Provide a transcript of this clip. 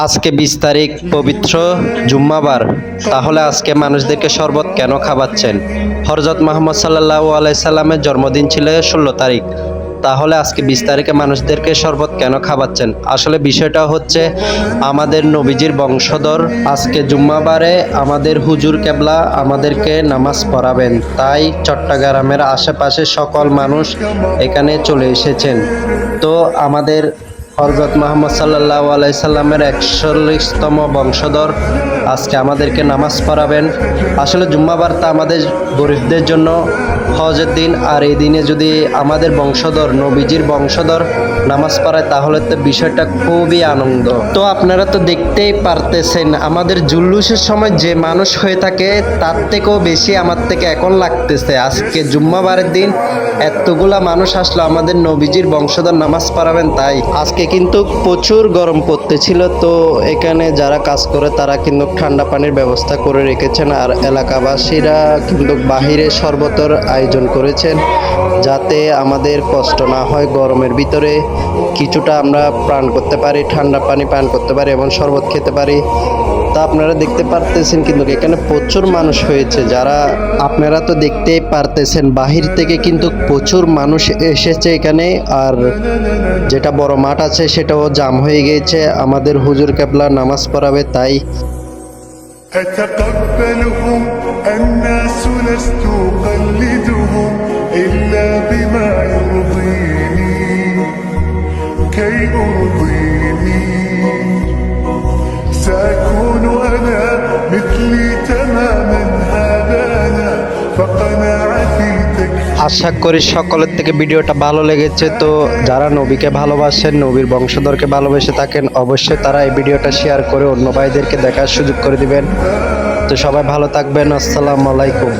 আজকে বিশ তারিখ পবিত্র জুম্মাবার। তাহলে আজকে মানুষদেরকে শরবত কেন খাওয়াচ্ছেন? হরজত মোহাম্মদ সাল্লাহ আলাইসাল্লামের জন্মদিন ছিল ষোলো তারিখ। তাহলে আজকে বিশ তারিখে মানুষদেরকে শরবত কেন খাওয়াচ্ছেন? আসলে বিষয়টা হচ্ছে আমাদের নবীজির বংশধর আজকে জুম্মাবারে আমাদের হুজুর কেবলা আমাদেরকে নামাজ পড়াবেন। তাই চট্টগ্রামের আশেপাশে সকল মানুষ এখানে চলে এসেছেন। তো আমাদের হরজত মোহাম্মদ সাল্লাহ আলাইসাল্লামের একচল্লিশতম বংশধর। আজকে আমাদেরকে নামাজ পড়াবেন। আসলে জুম্মাবার্তা আমাদের গরিবদের জন্য হজের দিন আর এই দিনে যদি আমাদের বংশধর, নবীজির বংশধর নামাজ পড়ায়, তাহলে তো বিষয়টা খুবই আনন্দ। তো আপনারা তো দেখতেই পারতেছেন, আমাদের জুল্লুসের সময় যে মানুষ হয়ে থাকে, তার থেকেও বেশি আমার থেকে এখন লাগতেছে। আজকে জুম্মাবারের দিন এতগুলা মানুষ আসলো, আমাদের নবীজির বংশধর নামাজ পড়াবেন তাই। আজকে কিন্তু প্রচুর গরম পড়তেছিল, তো এখানে যারা কাজ করে, তারা কিন্তু ঠান্ডা পানির ব্যবস্থা করে রেখেছেন। আর এলাকাবাসীরা কিন্তু বাহিরে শরবতর আয়োজন করেছেন যাতে আমাদের কষ্ট না হয় গরমের ভিতরে কিছুটা আমরা প্রাণ করতে পারি, ঠান্ডা পানি পান করতে পারি এবং শরবত খেতে পারি। তা আপনারা দেখতে পারতেছেন কিন্তু এখানে প্রচুর মানুষ হয়েছে যারা আপনারা তো দেখতেই পারতেছেন, বাহির থেকে কিন্তু প্রচুর মানুষ এসেছে এখানে। আর যেটা বড় মাঠ আছে সেটাও জাম হয়ে গিয়েছে। আমাদের হুজুর কেবলা নামাজ পড়াবে, তাই أتقبلهم الناس لست أقلدهم إلا بما يرضيني. كي أرضيني আশা করি সকলের থেকে ভিডিওটা ভালো লেগেছে। তো যারা নবীকে ভালোবাসেন, নবীর বংশধরকে ভালোবেসে থাকেন, অবশ্যই তারা এই ভিডিওটা শেয়ার করে অন্য ভাইদেরকে দেখার সুযোগ করে দিবেন। তো সবাই ভালো থাকবেন। আসসালামু আলাইকুম।